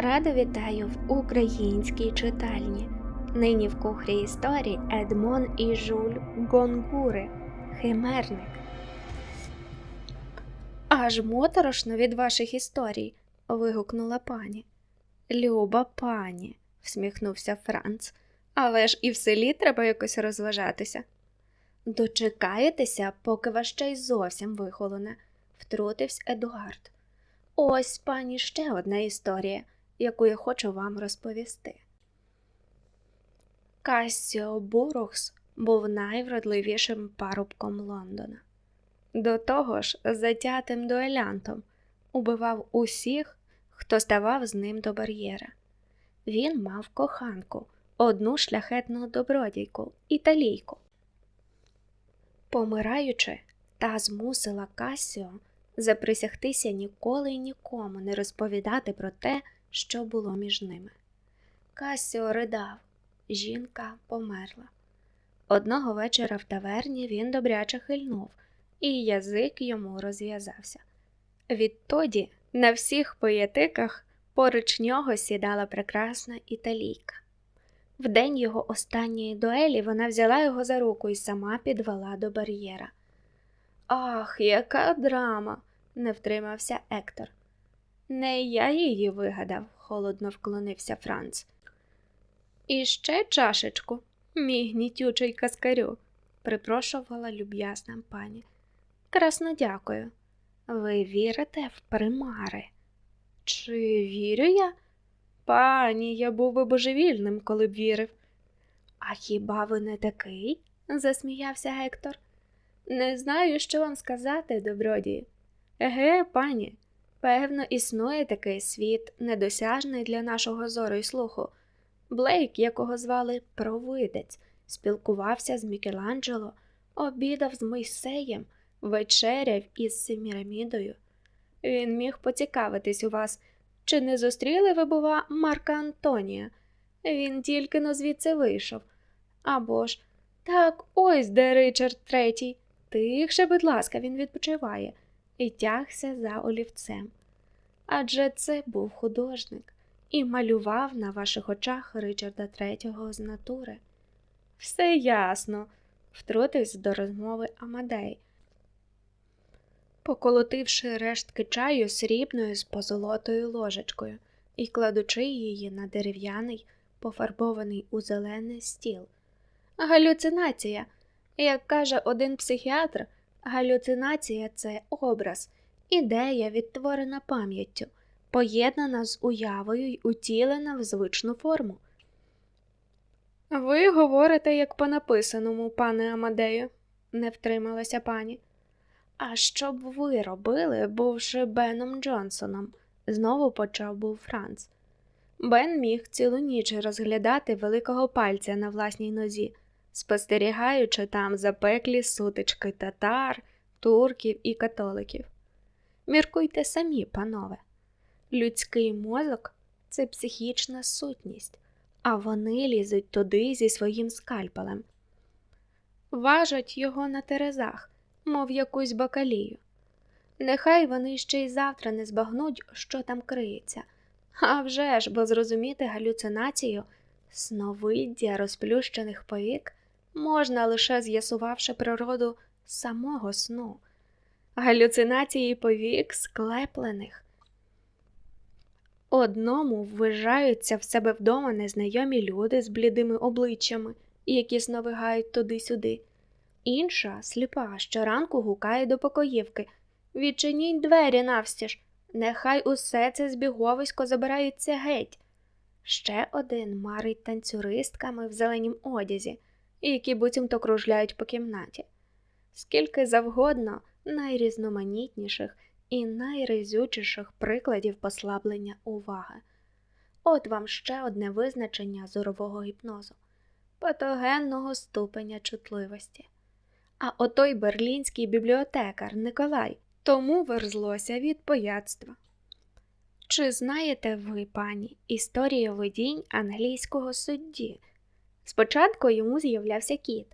Радо вітаю в українській читальні. Нині в кухрі історій Едмон і Жуль Гонгури. Химерник. Аж моторошно від ваших історій. вигукнула пані. Люба пані, всміхнувся Франц. Але ж і в селі треба якось розважатися. Дочекаєтеся, поки ваш чай зовсім вихолоне, втрутився Едуард. Ось, пані, ще одна історія, яку я хочу вам розповісти. Кассіо Бурухс був найвродливішим парубком Лондона. До того ж, затятим дуелянтом, убивав усіх, хто ставав з ним до бар'єра. Він мав коханку, одну шляхетну добродійку, італійку. Помираючи, та змусила Касіо заприсягтися ніколи й нікому не розповідати про те, що було між ними. Касіо ридав, жінка померла. Одного вечора в таверні він добряче хильнув, і язик йому розв'язався. Відтоді на всіх поєтиках поруч нього сідала прекрасна італійка. В день його останньої дуелі вона взяла його за руку і сама підвела до бар'єра. Ах, яка драма! не втримався Ектор. Не я її вигадав, холодно вклонився Франц. І ще чашечку, мій гнітючий каскарю, припрошувала люб'язна пані. Красно дякую. Ви вірите в примари? Чи вірю я? Пані, я був би божевільним, коли б вірив. А хіба ви не такий? засміявся Гектор. Не знаю, що вам сказати, добродії. Еге, пані, певно, існує такий світ, недосяжний для нашого зору й слуху. Блейк, якого звали Провидець, спілкувався з Мікеланджело, обідав з Мойсеєм, вечеряв із Семірамідою. Він міг поцікавитись у вас, чи не зустріли ви, бува, Марка Антонія? Він тільки но звідси вийшов. Або ж так, ось де Ричард Третій. Тихше, будь ласка, він відпочиває і тягся за олівцем. Адже це був художник і малював на ваших очах Ричарда Третього з натури. Все ясно, втрутився до розмови Амадей, поколотивши рештки чаю срібною з позолотою ложечкою і кладучи її на дерев'яний, пофарбований у зелений стіл. Галюцинація, як каже один психіатр, галюцинація це образ, ідея, відтворена пам'яттю, поєднана з уявою й утілена в звичну форму. Ви говорите, як по написаному, пане Амадею, не втрималася пані. А що б ви робили, бувши Беном Джонсоном? знову почав був Франц. Бен міг цілу ніч розглядати великого пальця на власній нозі, спостерігаючи там запеклі сутички татар, турків і католиків. Міркуйте самі, панове. Людський мозок це психічна сутність, а вони лізуть туди зі своїм скальпелем. Важать його на терезах, мов якусь бакалію. Нехай вони ще й завтра не збагнуть, що там криється. А вже ж, бо зрозуміти галюцинацію сновиддя розплющених повік можна лише з'ясувавши природу самого сну, галюцинації повік склеплених. Одному ввижаються в себе вдома незнайомі люди з блідими обличчями, які сновигають туди-сюди. Інша, сліпа, щоранку гукає до покоївки Відчиніть двері навстіж, нехай усе це збіговисько забирається геть. Ще один марить танцюристками в зеленім одязі, які буцімто кружляють по кімнаті. Скільки завгодно найрізноманітніших і найрезючіших прикладів послаблення уваги. От вам ще одне визначення зорового гіпнозу, патогенного ступеня чутливості. А отой берлінський бібліотекар Николай тому верзлося від пояцтва. Чи знаєте ви, пані, історію видінь англійського судді? Спочатку йому з'являвся кіт,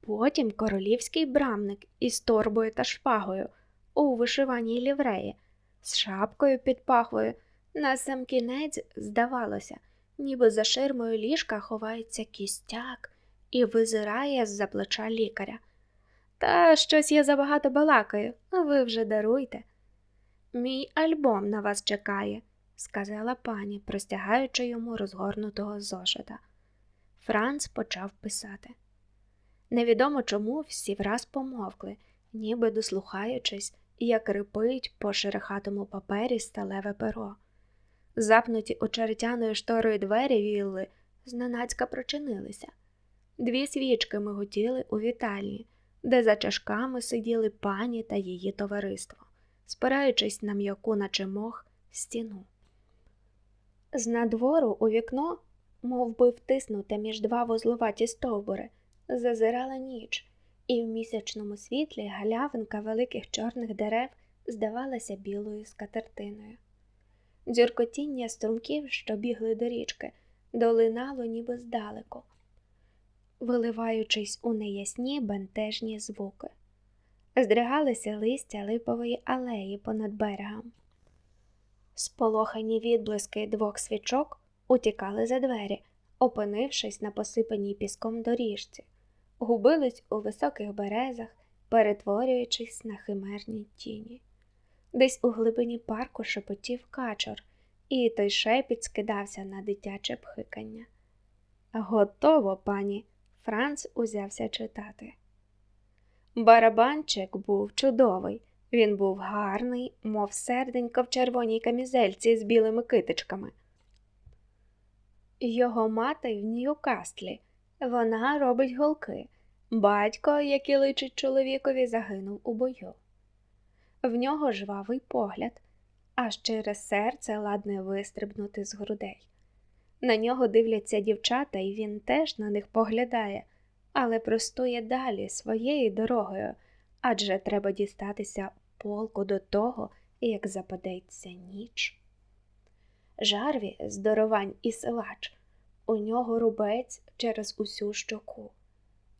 потім королівський брамник із торбою та шпагою у вишиваній лівреї, з шапкою під пахвою На сам кінець здавалося, ніби за ширмою ліжка ховається кістяк і визирає з-за плеча лікаря. Та щось я забагато балакаю, ви вже даруйте. Мій альбом на вас чекає, сказала пані, простягаючи йому розгорнутого зошита. Франц почав писати. Невідомо чому всі враз помовкли, ніби дослухаючись, як рипить по шерехатому папері сталеве перо. Запнуті очеретяною шторою двері вілли зненацька прочинилися. Дві свічки миготіли у вітальні, де за чашками сиділи пані та її товариство, спираючись на м'яку, наче мох, стіну. З надвору у вікно, мов би втиснуте між два вузлуваті стовбури, зазирала ніч, і в місячному світлі галявинка великих чорних дерев здавалася білою скатертиною. Дзюркотіння струмків, що бігли до річки, долинало ніби здалеку, виливаючись у неясні бентежні звуки. Здригалися листя липової алеї понад берегом. Сполохані відблиски двох свічок утікали за двері, опинившись на посипаній піском доріжці, губились у високих березах, перетворюючись на химерні тіні. Десь у глибині парку шепотів качор, і той шепіт скидався на дитяче пхикання. Готово, пані. Франц узявся читати. Барабанчик був чудовий. Він був гарний, мов серденько в червоній камізельці з білими китичками. Його мати в Ньюкаслі. Вона робить голки. Батько, який личить чоловікові, загинув у бою. В нього жвавий погляд, аж через серце ладне вистрибнути з грудей. На нього дивляться дівчата, і він теж на них поглядає, але простує далі своєю дорогою, адже треба дістатися полку до того, як западеться ніч. Жарві здоровань і силач, у нього рубець через усю щоку.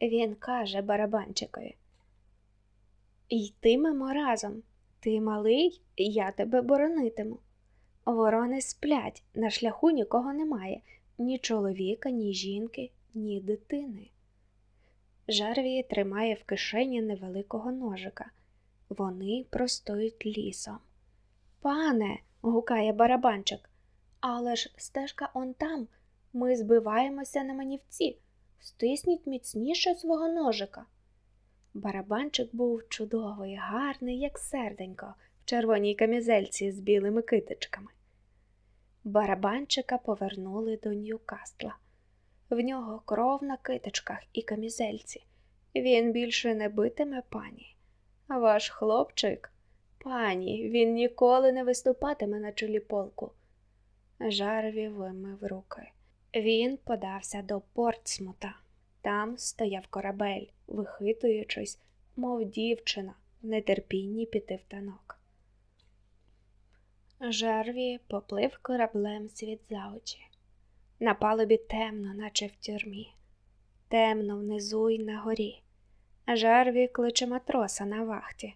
Він каже барабанчикові Йтимемо разом. Ти малий, я тебе боронитиму. Ворони сплять, на шляху нікого немає, ні чоловіка, ні жінки, ні дитини. Жарві тримає в кишені невеликого ножика. Вони простоють лісом. Пане, гукає барабанчик, але ж стежка он там. Ми збиваємося на манівці. Стисніть міцніше свого ножика. Барабанчик був чудовий, гарний, як серденько, в червоній камізельці з білими китичками. Барабанчика повернули до Ньюкасла. В нього кров на китичках і камізельці. Він більше не битиме пані. Ваш хлопчик, пані, він ніколи не виступатиме на чолі полку. Жарві вимив руки. Він подався до Портсмута. Там стояв корабель, вихитуючись, мов дівчина, в нетерпінні піти в танок. Жарві поплив кораблем світ за очі. На палубі темно, наче в тюрмі, темно внизу й на горі. Жарві кличе матроса на вахті.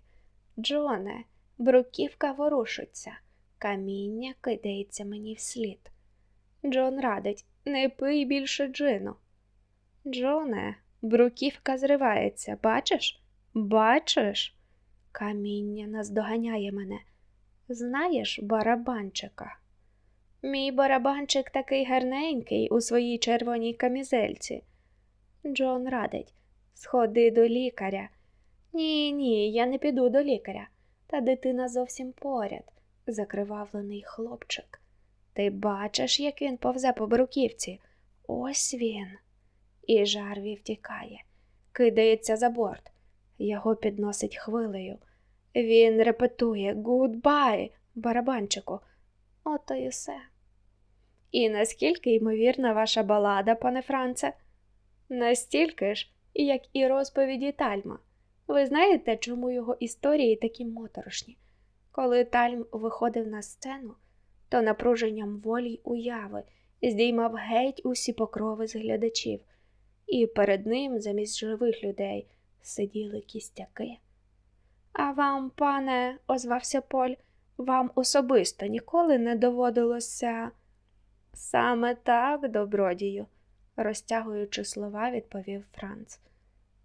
Джоне, бруківка ворушиться, каміння кидається мені вслід. Джон радить не пий більше джину. Джоне, бруківка зривається, бачиш? Бачиш? Каміння наздоганяє мене. Знаєш, барабанчика? Мій барабанчик такий гарненький у своїй червоній камізельці. Джон радить сходи до лікаря. Ні, ні, я не піду до лікаря. Та дитина зовсім поряд, закривавлений хлопчик. Ти бачиш, як він повзе по бруківці? Ось він. І жарві втікає, кидається за борт. Його підносить хвилею. Він репетує гудбай, барабанчику. Ото й усе. І наскільки ймовірна ваша балада, пане Франце? Настільки ж, як і розповіді Тальма. Ви знаєте, чому його історії такі моторошні? Коли Тальм виходив на сцену, то напруженням волі й уяви здіймав геть усі покрови з глядачів, і перед ним, замість живих людей, сиділи кістяки. А вам, пане, озвався Поль, Вам особисто ніколи не доводилося. Саме так, добродію, розтягуючи слова, відповів Франц.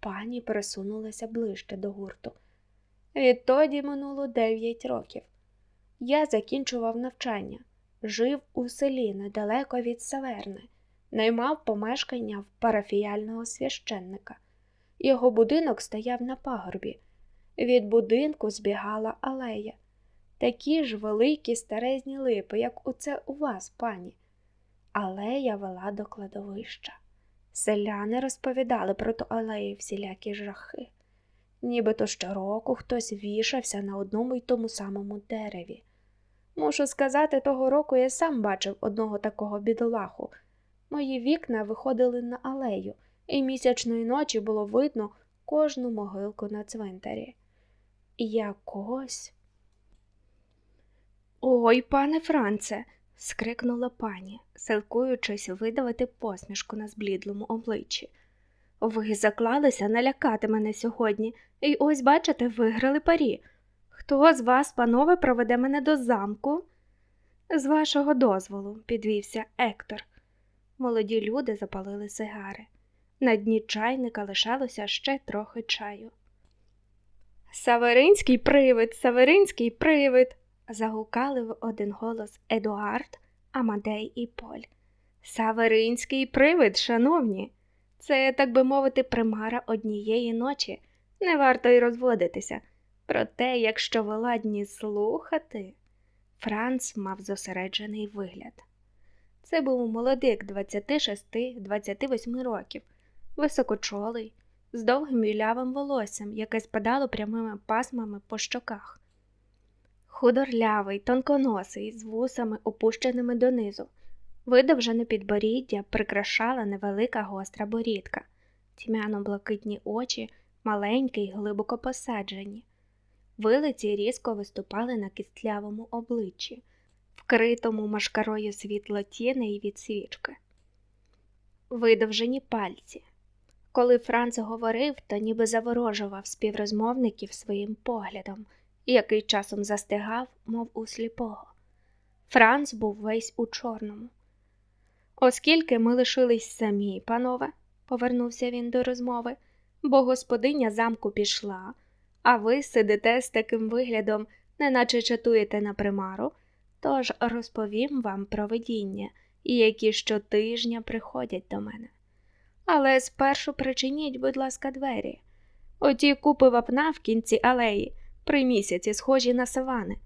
Пані присунулася ближче до гурту. Відтоді минуло дев'ять років. Я закінчував навчання, жив у селі недалеко від Саверни, наймав помешкання в парафіяльного священника. Його будинок стояв на пагорбі. Від будинку збігала алея. Такі ж великі старезні липи, як оце у вас, пані. Алея вела до кладовища. Селяни розповідали про ту алею всілякі жахи. Нібито щороку хтось вішався на одному й тому самому дереві. Мушу сказати, того року я сам бачив одного такого бідолаху. Мої вікна виходили на алею, і місячної ночі було видно кожну могилку на цвинтарі. Якось. Ой, пане Франце. скрикнула пані, силкуючись видавити посмішку на зблідлому обличчі. Ви заклалися налякати мене сьогодні, і ось, бачите, виграли парі. Хто з вас, панове, проведе мене до замку? З вашого дозволу, підвівся Ектор. Молоді люди запалили сигари. На дні чайника лишалося ще трохи чаю. Саверинський привид, Саверинський привид. загукали в один голос Едуард, Амадей і Поль. Саверинський привид, шановні. Це, так би мовити, примара однієї ночі. Не варто й розводитися. Проте, якщо ви слухати, Франц мав зосереджений вигляд. Це був молодик 26-28 років, високочолий, з довгим білявим волоссям, яке спадало прямими пасмами по щоках. Худорлявий, тонконосий, з вусами, опущеними донизу. Видовжене підборіддя прикрашала невелика гостра борідка, тьмяно-блакитні очі, маленькі й глибоко посаджені. Вилиці різко виступали на кістлявому обличчі, вкритому машкарою світло тіни й від свічки. Видовжені пальці. Коли Франц говорив, то ніби заворожував співрозмовників своїм поглядом, який часом застигав, мов у сліпого. Франц був весь у чорному. Оскільки ми лишились самі, панове, повернувся він до розмови, бо господиня замку пішла, а ви сидите з таким виглядом, неначе чатуєте на примару, тож розповім вам про видіння, які щотижня приходять до мене. Але спершу причиніть, будь ласка, двері. Оті купи вапна в кінці алеї, при місяці схожі на савани.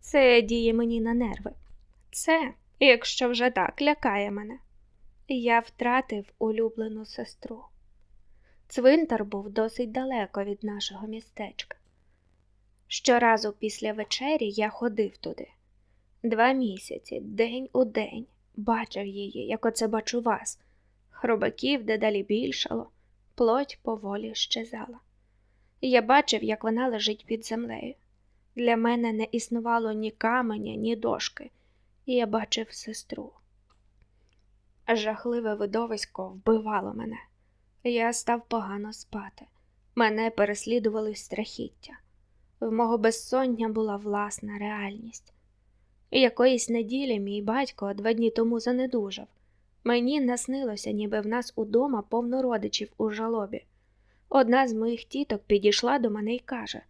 Це діє мені на нерви. Це, якщо вже так, лякає мене. Я втратив улюблену сестру. Цвинтар був досить далеко від нашого містечка. Щоразу після вечері я ходив туди. Два місяці, день у день, бачив її, як оце бачу вас. Хробаків дедалі більшало, плоть поволі щезала. Я бачив, як вона лежить під землею. Для мене не існувало ні каменя, ні дошки, і я бачив сестру. Жахливе видовисько вбивало мене. Я став погано спати. Мене переслідували страхіття. В мого безсоння була власна реальність. І якоїсь неділі мій батько два дні тому занедужав. Мені наснилося, ніби в нас удома повно родичів у жалобі. Одна з моїх тіток підійшла до мене і каже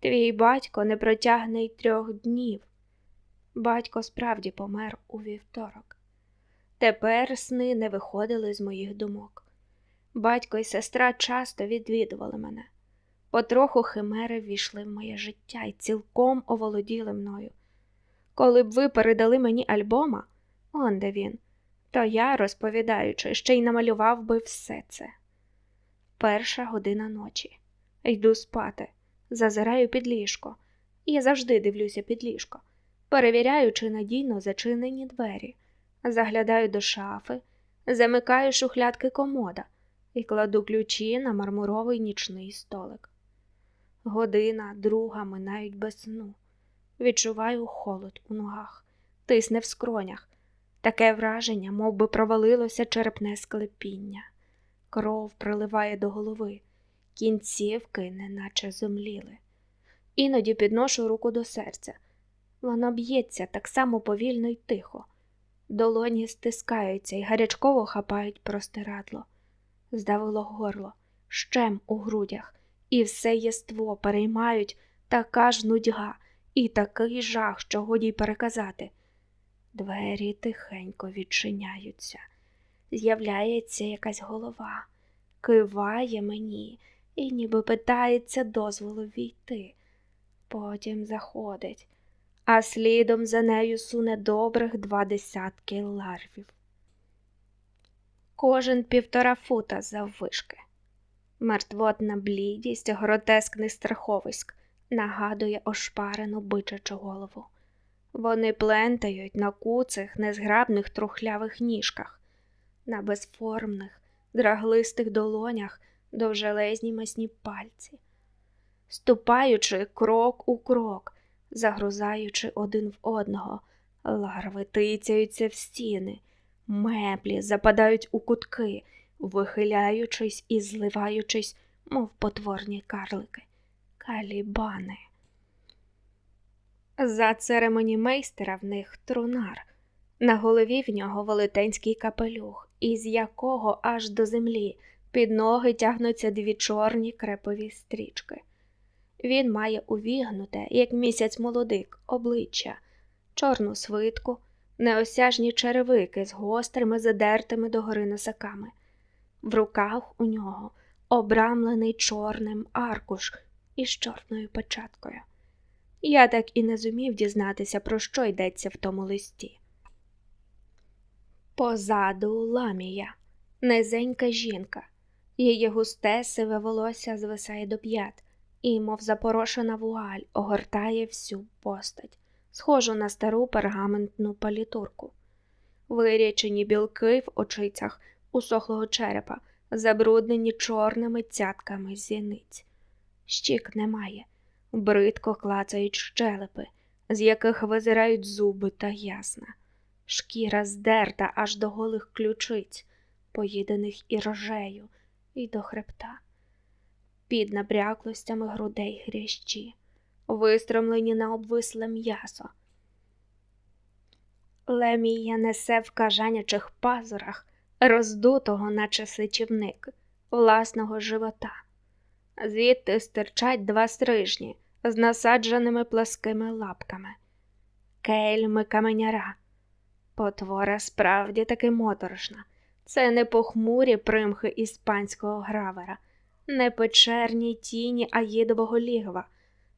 Твій батько не протягне й трьох днів. Батько справді помер у вівторок. Тепер сни не виходили з моїх думок. Батько і сестра часто відвідували мене. Потроху химери ввійшли в моє життя і цілком оволоділи мною. Коли б ви передали мені альбома, он де він, то я, розповідаючи, ще й намалював би все це. Перша година ночі. Йду спати, зазираю під ліжко. Я завжди дивлюся під ліжко, перевіряю, чи надійно зачинені двері, заглядаю до шафи, замикаю шухлядки комода і кладу ключі на мармуровий нічний столик. Година, друга минають без сну. Відчуваю холод у ногах, тисне в скронях. Таке враження, мов би провалилося черепне склепіння. Кров приливає до голови, кінцівки неначе зомліли. Іноді підношу руку до серця. Воно б'ється так само повільно й тихо. Долоні стискаються і гарячково хапають простирадло. Здавило горло, щем у грудях, і все єство переймають така ж нудьга і такий жах, що годі й переказати. Двері тихенько відчиняються. З'являється якась голова, киває мені і ніби питається дозволу війти. Потім заходить, а слідом за нею суне добрих два десятки ларвів. Кожен півтора фута заввишки. Мертвотна блідість, гротескний страховиськ нагадує ошпарену бичачу голову. Вони плентають на куцих, незграбних трухлявих ніжках, на безформних, драглистих долонях довжелезні масні пальці, ступаючи крок у крок, загрузаючи один в одного, ларви тицяються в стіни, меблі западають у кутки, вихиляючись і зливаючись, мов потворні карлики, калібани. За церемонімейстера в них трунар. На голові в нього велетенський капелюх, із якого аж до землі під ноги тягнуться дві чорні крепові стрічки. Він має увігнуте, як місяць молодик, обличчя, чорну свитку, неосяжні черевики з гострими задертими догори носаками. В руках у нього обрамлений чорним аркуш із чорною печаткою. Я так і не зумів дізнатися, про що йдеться в тому листі. Позаду ламія, низенька жінка, її густе сиве волосся звисає до п'ят і, мов запорошена вуаль, огортає всю постать, схожу на стару пергаментну палітурку. Вирічені білки в очицях усохлого черепа, забруднені чорними цятками зіниць. Щік немає бридко клацають щелепи, з яких визирають зуби та ясна, шкіра здерта аж до голих ключиць, поїдених і рожею, і до хребта, під набряклостями грудей грящі, вистромлені на обвисле м'ясо. Лемія несе в кажанячих пазурах, роздутого, наче сичівник, власного живота. Звідти стирчать два стрижні з насадженими пласкими лапками, кельми каменяра. Потвора справді таки моторошна. Це не похмурі примхи іспанського гравера, не печерні тіні Аїдового лігва,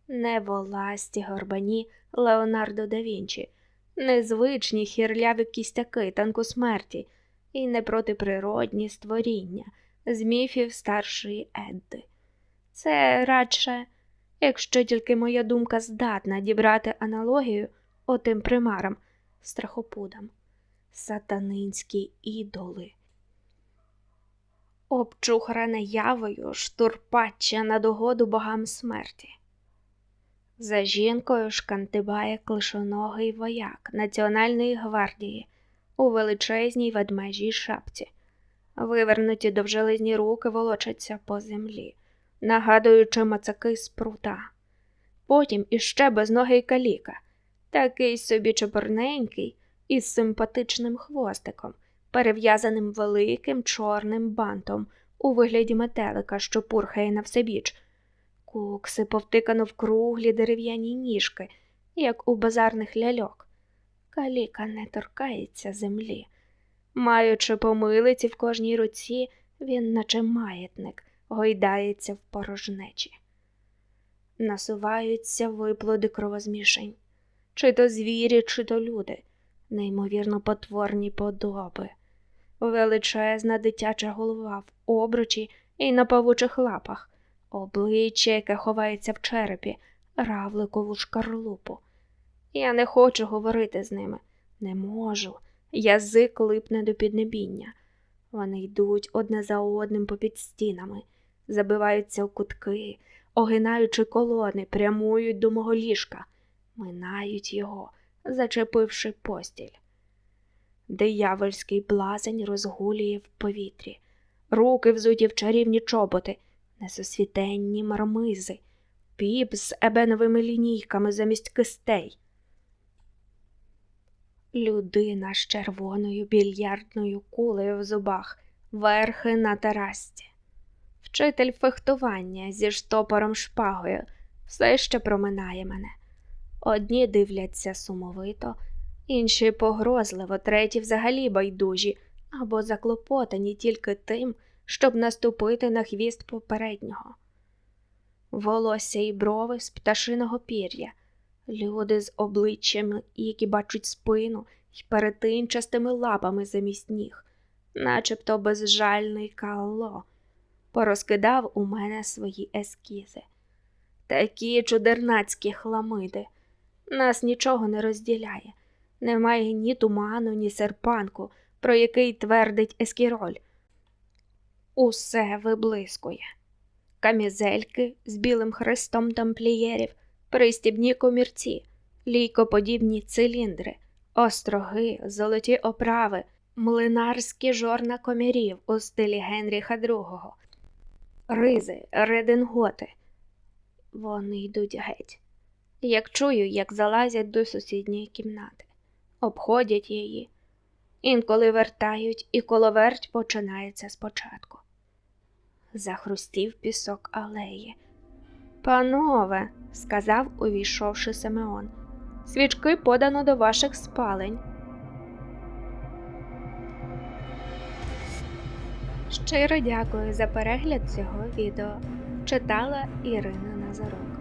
не воласті горбані Леонардо да Вінчі, незвичні хірляві кістяки танку смерті і непротиприродні створіння з міфів старшої Едди. Це радше, якщо тільки моя думка здатна дібрати аналогію отим примарам, страхопудам, сатанинські ідоли. Обчухране явою штурпаччя на догоду богам смерті. За жінкою шкантибає клишоногий вояк Національної гвардії у величезній ведмежій шапці. Вивернуті довжелезні руки волочаться по землі нагадуючи мацаки з прута. Потім іще безногий каліка, такий собі чепурненький, із симпатичним хвостиком, перев'язаним великим чорним бантом у вигляді метелика, що пурхає на всебіч. Кукси повтикано в круглі дерев'яні ніжки, як у базарних ляльок. Каліка не торкається землі. Маючи помилиці в кожній руці, він, наче маятник, гойдається в порожнечі. Насуваються виплоди кровозмішень, чи то звірі, чи то люди, неймовірно потворні подоби, величезна дитяча голова в обручі і на павучих лапах, обличчя, яке ховається в черепі, равликову шкарлупу. Я не хочу говорити з ними, не можу. Язик липне до піднебіння. Вони йдуть одне за одним попід стінами забиваються в кутки, огинаючи колони, прямують до мого ліжка, минають його, зачепивши постіль. Диявольський блазень розгулює в повітрі, руки взуті в чарівні чоботи, несосвітенні мармизи, піп з ебеновими лінійками замість кистей. Людина з червоною більярдною кулею в зубах, верхи на терасці. Вчитель фехтування зі штопором шпагою все ще проминає мене. Одні дивляться сумовито, інші погрозливо, треті взагалі байдужі або заклопотані тільки тим, щоб наступити на хвіст попереднього. Волосся і брови з пташиного пір'я, люди з обличчями, які бачать спину й перетинчастими лапами замість ніг, начебто безжальний калло, порозкидав у мене свої ескізи. Такі чудернацькі хламиди. Нас нічого не розділяє. Немає ні туману, ні серпанку, про який твердить ескіроль. Усе виблискує. Камізельки з білим хрестом тамплієрів, пристібні комірці, лійкоподібні циліндри, остроги, золоті оправи, млинарські жорна комірів у стилі Генріха II, ризи, рединготи. Вони йдуть геть. Як чую, як залазять до сусідньої кімнати, обходять її, інколи вертають, і коловерть починається спочатку. Захрустів пісок алеї. Панове, сказав, увійшовши Симеон, свічки подано до ваших спалень. Щиро дякую за перегляд цього відео. Читала Ірина Назарук.